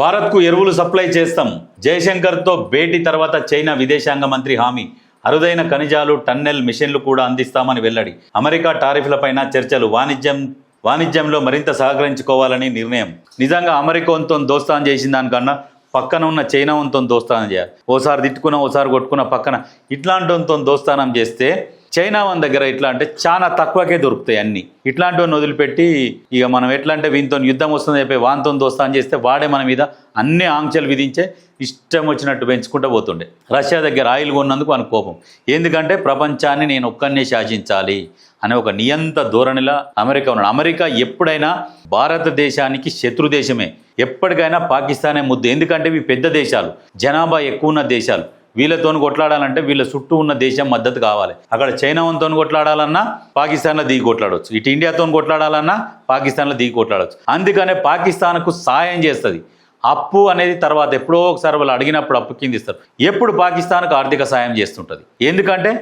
భారత్కు ఎరువులు సప్లై చేస్తాం. జయశంకర్తో భేటీ తర్వాత చైనా విదేశాంగ మంత్రి హామీ. అరుదైన ఖనిజాలు టన్నెల్ మిషన్లు కూడా అందిస్తామని వెల్లడి. అమెరికా టారిఫ్లపైన చర్చలు వాణిజ్యం వాణిజ్యంలో మరింత సహకరించుకోవాలని నిర్ణయం. నిజంగా అమెరికాతో దోస్తాన్ చేసిన దానికన్నా పక్కన ఉన్న చైనా చైనాతో దోస్తానం చేయాలి. ఓసారి తిట్టుకున్న ఓసారి కొట్టుకున్న పక్కన ఇట్లాంటితో దోస్తానం చేస్తే చైనా వన్ దగ్గర ఎట్లా అంటే చాలా తక్కువకే దొరుకుతాయి అన్ని. ఇట్లాంటి వాడిని వదిలిపెట్టి ఇక మనం ఎట్లా అంటే వీనితో యుద్ధం వస్తుంది చెప్పి వానితో అని చేస్తే వాడే మన మీద అన్ని ఆంక్షలు విధించే ఇష్టం వచ్చినట్టు పెంచుకుంటూ పోతుండే. రష్యా దగ్గర ఆయిల్ కొన్నందుకు అని కోపం. ఎందుకంటే ప్రపంచాన్ని నేను ఒక్కనే శాసించాలి అనే ఒక నియంత ధోరణిలా అమెరికా ఉన్నాడు. అమెరికా ఎప్పుడైనా భారతదేశానికి శత్రు దేశమే. ఎప్పటికైనా పాకిస్తానే ముద్దు. ఎందుకంటే ఇవి పెద్ద దేశాలు. జనాభా ఎక్కువ ఉన్న దేశాలు. వీళ్ళతో కొట్లాడాలంటే వీళ్ళ చుట్టూ ఉన్న దేశం మద్దతు కావాలి. అక్కడ చైనాతో కొట్లాడాలన్నా పాకిస్తాన్లో దిగి కొట్లాడవచ్చు ఇటు ఇండియాతో కొట్లాడాలన్నా పాకిస్తాన్లో దిగి కొట్లాడవచ్చు అందుకనే పాకిస్తాన్కు సాయం చేస్తుంది. అప్పు అనేది తర్వాత ఎప్పుడో ఒకసారి వాళ్ళు అడిగినప్పుడు అప్పు కింద ఇస్తారు. ఎప్పుడు పాకిస్తాన్కు ఆర్థిక సాయం చేస్తుంటుంది. ఎందుకంటే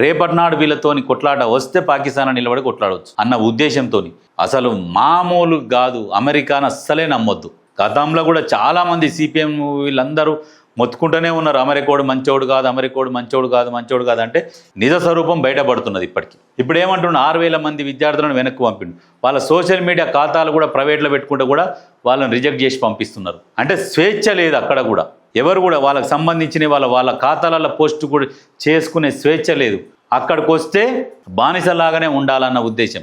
రేపట్నాడు వీళ్ళతోని కొట్లాట వస్తే పాకిస్తాన్ నిలబడి కొట్లాడవచ్చు అన్న ఉద్దేశంతో అసలు మామూలు కాదు. అమెరికాను అస్సలే నమ్మొద్దు. గతంలో కూడా చాలామంది సిపిఎం వీళ్ళందరూ మొత్తుకుంటూనే ఉన్నారు. అమెరికోడు మంచోడు కాదు అమెరికోడు మంచోడు కాదు మంచోడు కాదు అంటే నిజ స్వరూపం బయటపడుతున్నది ఇప్పటికి. ఇప్పుడు ఏమంటున్నా ఆరు వేల మంది విద్యార్థులను వెనక్కి పంపిండు. వాళ్ళ సోషల్ మీడియా ఖాతాలు కూడా ప్రైవేట్లో పెట్టుకుంటే కూడా వాళ్ళని రిజెక్ట్ చేసి పంపిస్తున్నారు. అంటే స్వేచ్ఛ లేదు అక్కడ కూడా. ఎవరు కూడా వాళ్ళకి సంబంధించిన వాళ్ళ వాళ్ళ ఖాతాలలో పోస్ట్ కూడా చేసుకునే స్వేచ్ఛ లేదు. అక్కడికి వస్తే బానిసలాగానే ఉండాలన్న ఉద్దేశం.